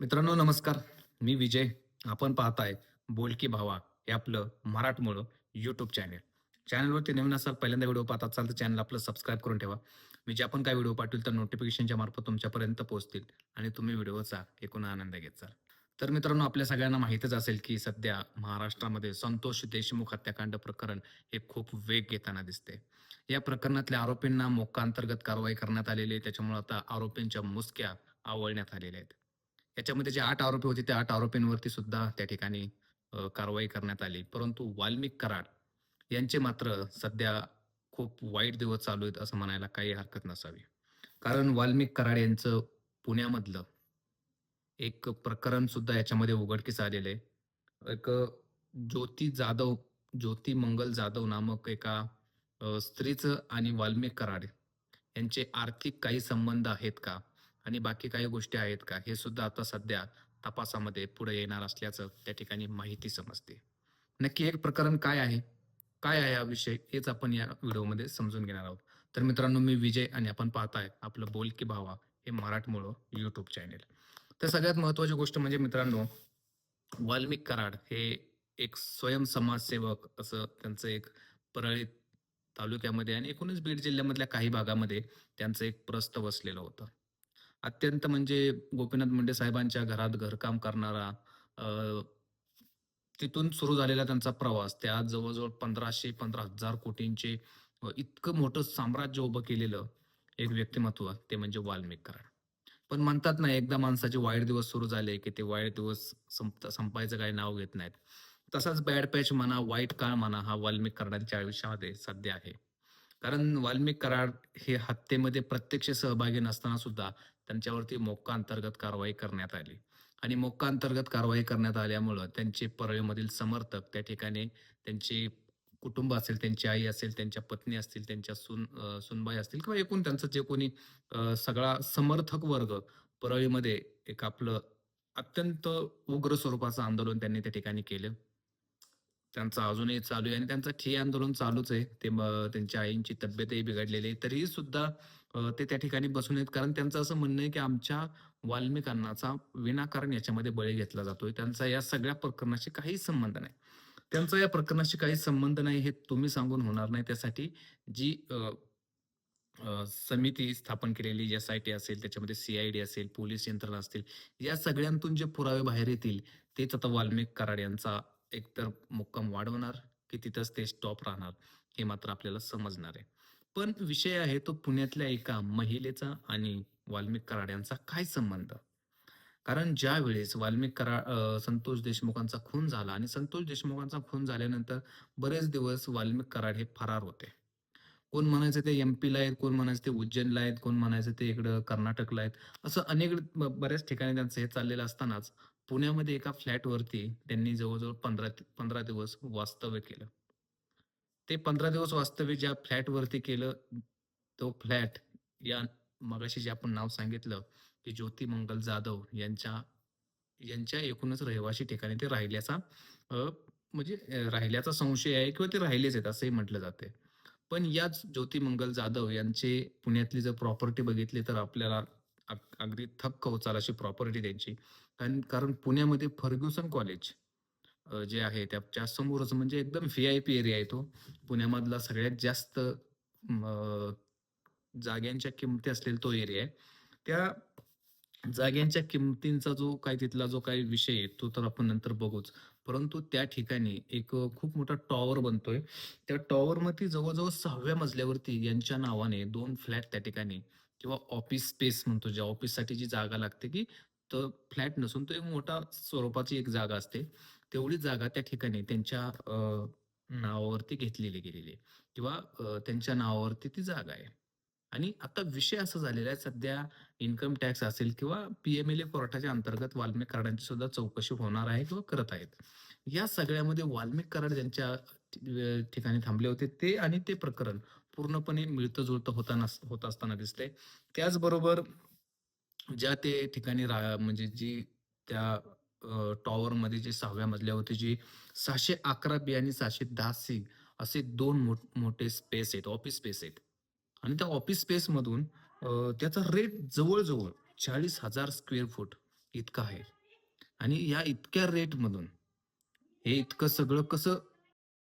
मित्रांनो नमस्कार. मी विजय. आपण पाहताय बोलकी भावा हे आपलं मराठमोळं यूट्यूब चॅनल चॅनलवरती नवीन असाल पहिल्यांदा व्हिडिओ पाहत असाल तर चॅनल आपलं सबस्क्राईब करून ठेवा. मी जे आपण काय व्हिडिओ पाठवतील तर नोटिफिकेशनच्या मार्फत तुमच्यापर्यंत पोहोचतील आणि तुम्ही व्हिडिओचा एकूण आनंद घेत जाल तर मित्रांनो आपल्या सगळ्यांना माहीतच असेल की सध्या महाराष्ट्रामध्ये संतोष देशमुख हत्याकांड प्रकरण हे खूप वेग घेताना दिसते या प्रकरणातल्या आरोपींना मोक्का अंतर्गत कारवाई करण्यात आलेली आहे. त्याच्यामुळे आता आरोपींच्या मुसक्या आवळण्यात आलेल्या आहेत. याच्यामध्ये जे आठ आरोपी होते त्या आठ आरोपींवरती सुद्धा त्या ठिकाणी कारवाई करण्यात आली. परंतु वाल्मिक कराड यांचे मात्र सध्या खूप वाईट दिवस चालू आहेत असं म्हणायला काही हरकत नसावी. कारण वाल्मिक कराड यांचं पुण्यामधलं एक प्रकरण सुद्धा याच्यामध्ये उघडकीस आलेलं आहे. एक ज्योती जाधव ज्योती मंगल जाधव नामक एका स्त्रीचं आणि वाल्मिक कराड यांचे आर्थिक काही संबंध आहेत का? आणि बाकी काही गोष्टी आहेत का? हे सुद्धा आता सध्या तपासामध्ये पुढे येणार असल्याचं त्या ठिकाणी माहिती समजते. नक्की एक प्रकरण काय आहे? काय आहे हा विषय? हेच आपण या व्हिडिओमध्ये समजून घेणार आहोत. तर मित्रांनो मी विजय आणि आपण पाहताय आपलं बोल की भावा हे मराठमोळं युट्यूब चॅनेल तर सगळ्यात महत्वाची गोष्ट म्हणजे मित्रांनो वाल्मिक कराड हे एक स्वयं समाजसेवक असं त्यांचं एक परळी तालुक्यामध्ये आणि एकूणच बीड जिल्ह्यामधल्या काही भागामध्ये त्यांचं एक प्रस्त वसलेलं होतं. अत्यंत म्हणजे गोपीनाथ मुंडे साहेबांच्या घरात घरकाम करणारा तिथून सुरू झालेला त्यांचा प्रवास. त्या जवळजवळ पंधराशे पंधरा हजार कोटींचे इतकं मोठं साम्राज्य उभं केलेलं एक व्यक्तिमत्व ते म्हणजे वाल्मिक कराड पण म्हणतात ना एकदा माणसाचे वाईट दिवस सुरू झाले की ते वाईट दिवस संपायचं काही नाव घेत नाहीत. तसाच बॅड पॅच म्हणा वाईट काळ म्हणा हा वाल्मिक कराडांच्या आयुष्यामध्ये सध्या आहे. कारण वाल्मिक कराड हे हत्येमध्ये प्रत्यक्ष सहभागी नसताना सुद्धा त्यांच्यावरती मोक्का अंतर्गत कारवाई करण्यात आली. आणि मोक्का अंतर्गत कारवाई करण्यात आल्यामुळं त्यांचे परळीमधील समर्थक त्या ठिकाणी त्यांचे कुटुंब असेल त्यांची आई असेल त्यांच्या पत्नी असतील त्यांच्या सुन सुनबाई असतील किंवा एकूण त्यांचं जे कोणी सगळा समर्थक वर्ग परळीमध्ये एक आपलं अत्यंत उग्र स्वरूपाचं आंदोलन त्यांनी त्या ठिकाणी केलं. त्यांचं अजूनही चालू आहे आणि त्यांचं ठे आंदोलन चालूच आहे. ते त्यांच्या आईंची तब्येतही बिघडलेली आहे. तरीही सुद्धा अ, ते त्या ठिकाणी बसून आहेत. कारण त्यांचं असं म्हणणं आहे की आमच्या वाल्मिकांनाचा विनाकारण याच्यामध्ये बळी घेतला जातोय. त्यांचा या सगळ्या प्रकरणाशी काही संबंध नाही. त्यांचा या प्रकरणाशी काही संबंध नाही हे तुम्ही सांगून होणार नाही. त्यासाठी जी अ, अ, समिती स्थापन केलेली एस आय टी असेल त्याच्यामध्ये सीआयडी असेल पोलीस यंत्रणा असतील या सगळ्यांतून जे पुरावे बाहेर येतील तेच आता वाल्मिक कराड यांचा एकतर मुक्काम वाढवणार की तिथंच ते स्टॉप राहणार हे मात्र आपल्याला समजणार आहे. पण विषय आहे तो पुण्यातल्या एका महिलेचा आणि वाल्मिक कराड यांचा काय संबंध? कारण ज्या वेळेस वाल्मिक करा संतोष देशमुखांचा खून झाला आणि संतोष देशमुखांचा खून झाल्यानंतर बरेच दिवस वाल्मिक कराड हे फरार होते. कोण म्हणायचं ते एम पीला आहेत कोण म्हणायचं ते उज्जैनला आहेत कोण म्हणायचं ते इकडं कर्नाटकला आहेत असं अनेक बऱ्याच ठिकाणी त्यांचं हे चाललेलं असतानाच पुण्यामध्ये एका फ्लॅटवरती त्यांनी जवळजवळ पंधरा पंधरा दिवस वास्तव्य केलं. ते पंधरा दिवस वास्तव्य ज्या फ्लॅटवरती केलं तो फ्लॅट या मगाशी जे आपण नाव सांगितलं की ज्योती मंगल जाधव यांच्या यांच्या एकूणच रहिवाशी ठिकाणी ते राहिल्याचा म्हणजे राहिल्याचा संशय आहे किंवा ते राहिलेच आहेत असंही म्हटलं जाते पण याच ज्योती मंगल जाधव यांचे पुण्यातली जर प्रॉपर्टी बघितली तर आपल्याला अगदी थक्क होचाल अशी प्रॉपर्टी त्यांची. कारण कारण पुण्यामध्ये फर्ग्युसन कॉलेज जे आहे त्याच्या समोरच म्हणजे एकदम व्ही आय पी एरिया आहे तो. पुण्यामधला सगळ्यात जास्त जाग्यांच्या किमती असलेला तो एरिया आहे. त्या जाग्यांच्या किमतींचा जो काय तिथला जो काही विषय आहे तो तर आपण नंतर बघूच. परंतु त्या ठिकाणी एक खूप मोठा टॉवर बनतोय. त्या टॉवरमध्ये जवळजवळ सहाव्या मजल्यावरती यांच्या नावाने दोन फ्लॅट त्या ठिकाणी किंवा ऑफिस स्पेस म्हणतो ज्या ऑफिससाठी जी जागा लागते की तर फ्लॅट नसून तो एक मोठा स्वरूपाची एक जागा असते. तेवढी जागा त्या ठिकाणी त्यांच्या नावावरती घेतलेली गेलेली आहे. किंवा त्यांच्या नावावरती ती जागा आहे. आणि आता विषय असा झालेला आहे सध्या इन्कम टॅक्स असेल किंवा पीएमएलए कोर्टाच्या अंतर्गत वाल्मिक कराडांची सुद्धा चौकशी होणार आहे किंवा करत आहेत. या सगळ्यामध्ये वाल्मिक कराड ज्यांच्या ठिकाणी थांबले होते ते आणि ते प्रकरण पूर्णपणे मिळतं जुळतं होताना होत असताना दिसतंय. त्याचबरोबर ज्या ते ठिकाणी रा म्हणजे जी त्या टॉवरमध्ये जे सहाव्या मजल्यावरती जी सहाशे अकरा बी आणि सहाशे दहा सी असे दोन मोठ- मोठे स्पेस आहेत ऑफिस स्पेस आहेत. आणि त्या ऑफिस स्पेसमधून त्याचा रेट जवळजवळ चाळीस हजार स्क्वेअर फूट इतका आहे. आणि या इतक्या रेटमधून हे इतकं सगळं कसं